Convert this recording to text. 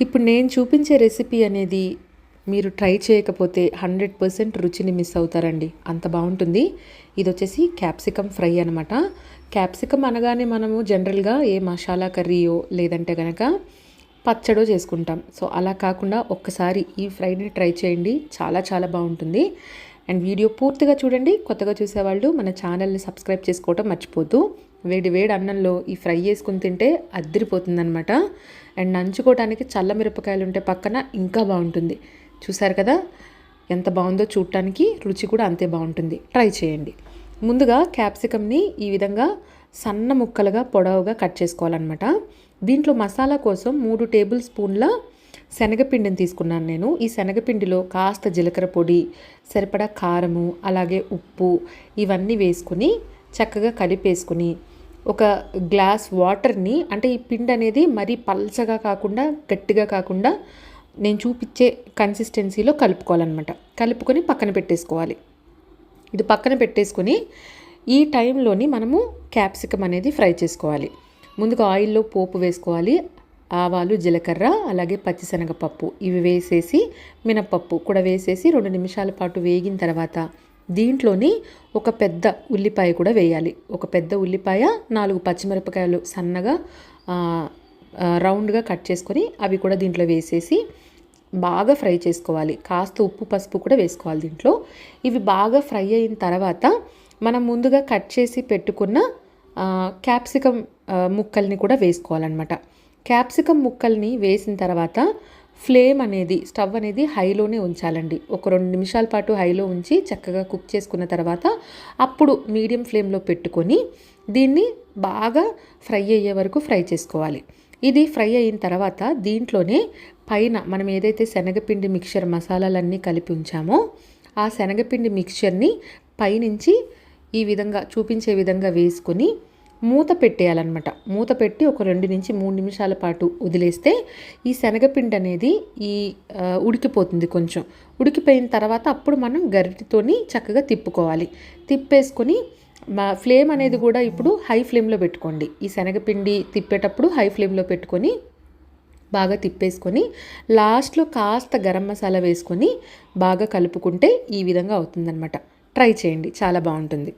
ఇప్పుడు నేను చూపించే రెసిపీ అనేది మీరు ట్రై చేయకపోతే హండ్రెడ్ పర్సెంట్ రుచిని మిస్ అవుతారండి. అంత బాగుంటుంది. ఇది వచ్చేసి క్యాప్సికమ్ ఫ్రై అనమాట క్యాప్సికమ్ అనగానే మనము జనరల్గా ఏ మసాలా కర్రీయో లేదంటే కనుక పచ్చడో చేసుకుంటాం. సో అలా కాకుండా ఒక్కసారి ఈ ఫ్రైని ట్రై చేయండి. చాలా చాలా బాగుంటుంది. అండ్ వీడియో పూర్తిగా చూడండి. కొత్తగా చూసేవాళ్ళు మన ఛానల్ని సబ్స్క్రైబ్ చేసుకోవటం మర్చిపోతూ వేడి వేడి అన్నంలో ఈ ఫ్రై చేసుకుని తింటే అద్దరిపోతుందనమాట అండ్ నంచుకోవడానికి చల్ల మిరపకాయలు ఉంటే పక్కన ఇంకా బాగుంటుంది. చూసారు కదా? ఎంత బాగుందో చూడటానికి రుచి కూడా అంతే బాగుంటుంది. ట్రై చేయండి. ముందుగా క్యాప్సికమ్ని ఈ విధంగా సన్న ముక్కలుగా పొడవుగా కట్ చేసుకోవాలన్నమాట. దీంట్లో మసాలా కోసం మూడు టేబుల్ స్పూన్ల శనగపిండిని తీసుకున్నాను నేను. ఈ శనగపిండిలో కాస్త జీలకర్ర పొడి సరిపడా కారము అలాగే ఉప్పు ఇవన్నీ వేసుకుని చక్కగా కలిపేసుకుని ఒక గ్లాస్ వాటర్ని అంటే ఈ పిండి అనేది మరీ పల్చగా కాకుండా గట్టిగా కాకుండా నేను చూపించే కన్సిస్టెన్సీలో కలుపుకోవాలన్నమాట. కలుపుకొని పక్కన పెట్టేసుకోవాలి. ఇది పక్కన పెట్టేసుకొని ఈ టైంలోని మనము క్యాప్సికమ్ అనేది ఫ్రై చేసుకోవాలి. ముందుగా ఆయిల్లో పోపు వేసుకోవాలి. ఆవాలు జీలకర్ర అలాగే పచ్చిశనగపప్పు ఇవి వేసేసి మినప్పప్పు కూడా వేసేసి రెండు నిమిషాల పాటు వేగిన తర్వాత దీంట్లోని ఒక పెద్ద ఉల్లిపాయ కూడా వేయాలి. ఒక పెద్ద ఉల్లిపాయ నాలుగు పచ్చిమిరపకాయలు సన్నగా రౌండ్గా కట్ చేసుకొని అవి కూడా దీంట్లో వేసేసి బాగా ఫ్రై చేసుకోవాలి. కాస్త ఉప్పు పసుపు కూడా వేసుకోవాలి దీంట్లో. ఇవి బాగా ఫ్రై అయిన తర్వాత మనం ముందుగా కట్ చేసి పెట్టుకున్న క్యాప్సికమ్ ముక్కల్ని కూడా వేసుకోవాలన్నమాట. క్యాప్సికమ్ ముక్కల్ని వేసిన తర్వాత ఫ్లేమ్ అనేది స్టవ్ అనేది హైలోనే ఉంచాలండి. ఒక రెండు నిమిషాల పాటు హైలో ఉంచి చక్కగా కుక్ చేసుకున్న తర్వాత అప్పుడు మీడియం ఫ్లేమ్లో పెట్టుకొని దీన్ని బాగా ఫ్రై అయ్యే వరకు ఫ్రై చేసుకోవాలి. ఇది ఫ్రై అయిన తర్వాత దీంట్లోనే పైన మనం ఏదైతే శనగపిండి మిక్చర్ మసాలాలన్నీ కలిపి ఉంచామో ఆ శనగపిండి మిక్చర్ని పైనుంచి ఈ విధంగా చూపించే విధంగా వేసుకొని మూత పెట్టేయాలన్నమాట. మూత పెట్టి ఒక రెండు నుంచి మూడు నిమిషాల పాటు వదిలేస్తే ఈ శనగపిండి అనేది ఈ ఉడికిపోతుంది కొంచెం. ఉడికిపోయిన తర్వాత అప్పుడు మనం గరిటితోని చక్కగా తిప్పుకోవాలి. తిప్పేసుకొని మా ఫ్లేమ్ అనేది కూడా ఇప్పుడు హై ఫ్లేమ్లో పెట్టుకోండి. ఈ శనగపిండి తిప్పేటప్పుడు హై ఫ్లేమ్లో పెట్టుకొని బాగా తిప్పేసుకొని లాస్ట్లో కాస్త గరం మసాలా వేసుకొని బాగా కలుపుకుంటే ఈ విధంగా అవుతుందన్నమాట. ట్రై చేయండి. చాలా బాగుంటుంది.